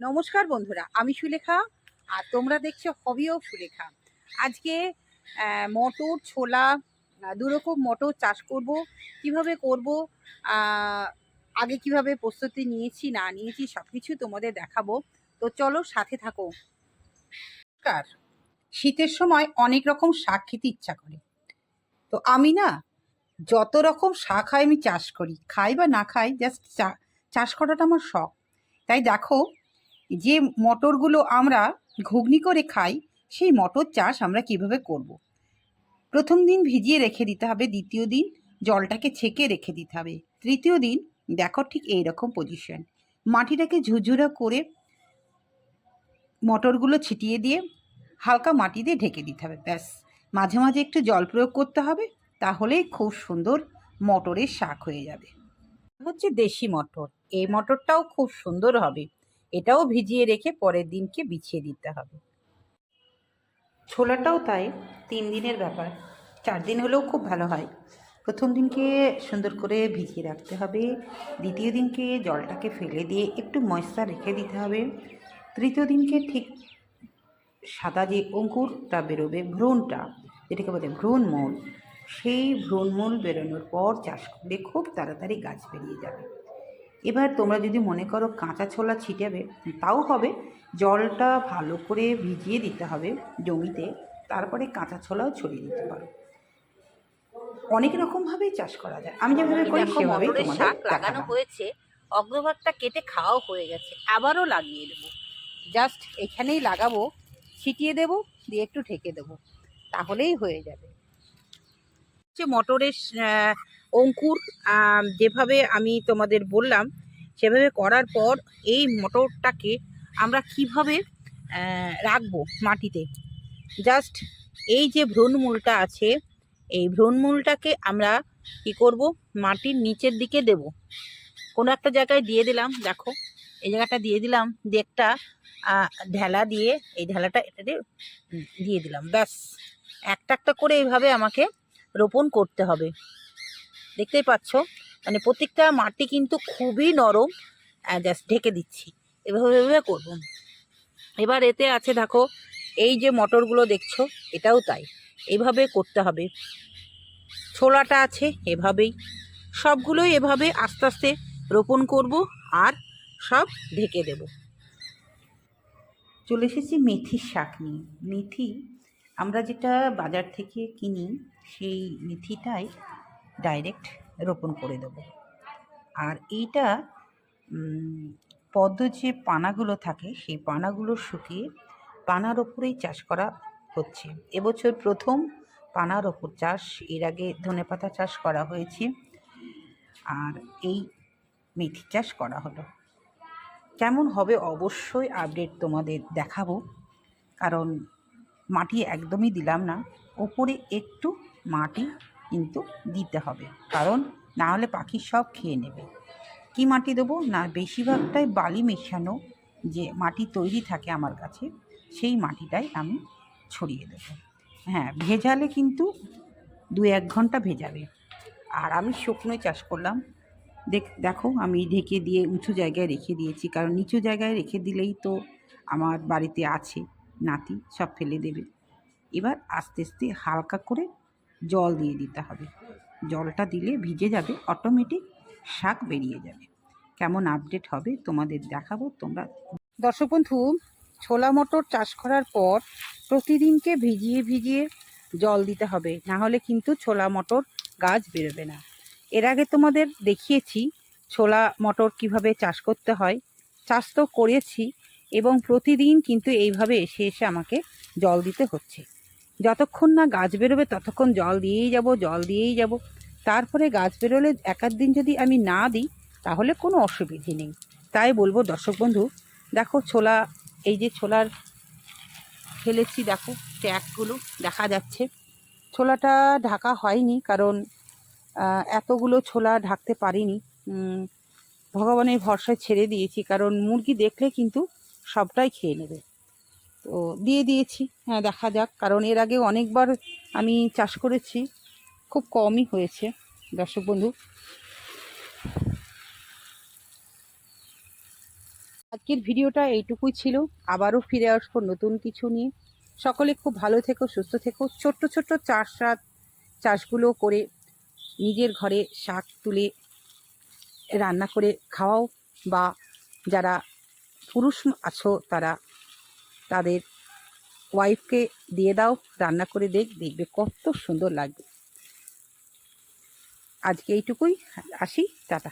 নমস্কার বন্ধুরা, আমি সুলেখা আর তোমরা দেখছ হবি অফ সুলেখা। আজকে মটর, ছোলা দুরকম মটর চাষ করব, কীভাবে করব আগে কীভাবে প্রস্তুতি নিয়েছি, না নিয়েছি সব কিছু তোমাদের দেখাবো। তো চলো সাথে থাকো। নমস্কার। শীতের সময় অনেক রকম শাক খেতে ইচ্ছা করে। তো আমি না, যত রকম শাক হয় আমি চাষ করি। খাই বা না খাই জাস্ট চাষ করাটা আমার শখ। তাই দেখো যে মটরগুলো আমরা ঘুগনি করে খাই, সেই মটর চাষ আমরা কীভাবে করব। প্রথম দিন ভিজিয়ে রেখে দিতে হবে, দ্বিতীয় দিন জলটাকে ছেঁকে রেখে দিতে হবে। তৃতীয় দিন দেখো ঠিক এই রকম পজিশন মাটিটাকে ঝুরঝুরা করে মটরগুলো ছিটিয়ে দিয়ে হালকা মাটি দিয়ে ঢেকে দিতে হবে, ব্যাস। মাঝে মাঝে একটু জল প্রয়োগ করতে হবে তাহলেই খুব সুন্দর মটরের শাক হয়ে যাবে। হচ্ছে দেশি মটর। এই মটরটাও খুব সুন্দর হবে। এটাও ভিজিয়ে রেখে পরের দিনকে বিছিয়ে দিতে হবে। ছোলাটাও তাই, তিন দিনের ব্যাপার। চার দিন হলেও খুব ভালো হয়। প্রথম দিনকে সুন্দর করে ভিজিয়ে রাখতে হবে। দ্বিতীয় দিনকে জলটাকে ফেলে দিয়ে একটু ময়সা রেখে দিতে হবে। তৃতীয় দিনকে ঠিক সাদা যে অঙ্কুরটা বেরোবে ভ্রূণটা, যেটাকে বলে ভ্রূণমূল সেই ভ্রূণমূল বেরোনোর পর চাষ করলে খুব তাড়াতাড়ি গাছ বেরিয়ে যাবে। এবার তোমরা যদি মনে করো কাঁচা ছোলা ছিটাবে তাও হবে। জলটা ভালো করে ভিজিয়ে দিতে হবে জমিতে তারপরে কাঁচা ছোলাও ছড়িয়ে দিতে পারো। অনেক রকমভাবেই চাষ করা যায়। আমি যেভাবে করি সেভাবেই শাক লাগানো হয়েছে অগ্রভাগটা কেটে খাওয়াও হয়ে গেছে। আবারও লাগিয়ে দেবো। জাস্ট এখানেই লাগাবো ছিটিয়ে দেবো দিয়ে একটু ঢেকে দেবো। তাহলেই হয়ে যাবে। হচ্ছে মটরের অঙ্কুর যেভাবে আমি তোমাদের বললাম সেভাবে করার পর এই মটরটাকে আমরা কীভাবে রাখব মাটিতে? জাস্ট এই যে ভ্রূণমূলটা আছে এই ভ্রূণমূলটাকে আমরা কি করব? মাটির নিচের দিকে দেব। কোনো একটা জায়গায় দিয়ে দিলাম দেখো এই জায়গাটা দিয়ে দিলাম দিয়ে একটা ঢেলা দিয়ে এই ঢেলাটা এটাতে উম, দিয়ে দিলাম ব্যাস। একটা একটা করে এইভাবে আমাকে রোপণ করতে হবে। দেখতেই পাচ্ছ। মানে প্রত্যেকটা মাটি কিন্তু খুবই নরম। জাস্ট ঢেকে দিচ্ছি। এভাবে এভাবে করব। এবার এতে আছে দেখো, এই যে মটরগুলো দেখছ, এটাও তাই। এভাবে করতে হবে। ছোলাটা আছে, এভাবেই। সবগুলোই এভাবে আস্তে আস্তে রোপণ করব আর সব ঢেকে দেব। চলে এসেছি মেথির শাক নিয়ে। মেথি আমরা যেটা বাজার থেকে কিনি, সেই মেথিটাই ডাইরেক্ট রোপণ করে দেব। আর এইটা পদ্ম যে পানাগুলো থাকে, সেই পানাগুলো শুকিয়ে পানার ওপরেই চাষ করা হচ্ছে। এবছর প্রথম পানার ওপর চাষ, এর আগে ধনেপাতা চাষ করা হয়েছে। আর এই মেথি চাষ করা হলো। কেমন হবে অবশ্যই আপডেট তোমাদের দেখাবো। কারণ মাটি একদমই দিলাম না, ওপরে একটু মাটি কিন্তু দিতে হবে। কারণ না হলে পাখি সব খেয়ে নেবে। কি মাটি দেবো? না, বেশিরভাগটাই বালি মেশানো যে মাটি তৈরি থাকে আমার কাছে, সেই মাটিটাই আমি ছড়িয়ে দেবো। হ্যাঁ ভেজালে কিন্তু দু এক ঘণ্টা ভেজাবে। আর আমি শুকনোই চাষ করলাম। দেখ, দেখো, আমি ঢেকে দিয়ে উঁচু জায়গায় রেখে দিয়েছি। কারণ নিচু জায়গায় রেখে দিলেই তো আমার বাড়িতে আছে নাতি, সব ফেলে দেবে। এবার আস্তে আস্তে হালকা করে জল দিয়ে দিতে হবে। জলটা দিলে ভিজে যাবে অটোমেটিক শাক বেরিয়ে যাবে। কেমন আপডেট হবে তোমাদের দেখাবো, তোমরা দর্শক বন্ধু, ছোলা মটর চাষ করার পর প্রতিদিনকে ভিজিয়ে ভিজিয়ে জল দিতে হবে, না হলে কিন্তু ছোলা মটর গাছ বেরোবে না। এর আগে তোমাদের দেখিয়েছি ছোলা মটর কীভাবে চাষ করতে হয়। চাষ তো করেছি এবং প্রতিদিন কিন্তু এইভাবে এসে এসে আমাকে জল দিতে হচ্ছে। যতক্ষণ না গাছ বেরোবে ততক্ষণ জল দিয়েই যাব, জল দিয়েই যাব। তারপরে গাছ বেরোলে এক দিন যদি আমি না দিই, তাহলে কোনো অসুবিধে নেই। তাই বলব দর্শক বন্ধু, দেখো ছোলা, এই যে ছোলার ফেলেছি, দেখো ট্যাগগুলো, দেখা যাচ্ছে। ছোলাটা ঢাকা হয়নি, কারণ এতগুলো ছোলা ঢাকতে পারিনি। ভগবানের ভরসায় ছেড়ে দিয়েছি, কারণ মুরগি দেখলে কিন্তু সবটাই খেয়ে নেবে। তো দিয়ে দিয়েছি। হ্যাঁ দেখা যাক। কারণ এর আগে অনেকবার আমি চাষ করেছি। খুব কমই হয়েছে, দর্শক বন্ধু। আজকের ভিডিওটা এইটুকুই ছিল। আবারও ফিরে আসব নতুন কিছু নিয়ে। সকলে খুব ভালো থেকো, সুস্থ থেকো। ছোট্ট ছোট্ট চাষ চাষগুলো করে নিজের ঘরে শাক তুলে রান্না করে খাওয়াও। বা যারা পুরুষ আছো, তারা তাদের ওয়াইফকে দিয়ে দাও, রান্না করে দেখ, দেখবে কত সুন্দর লাগবে। আজকে এইটুকুই, আসি, টাটা।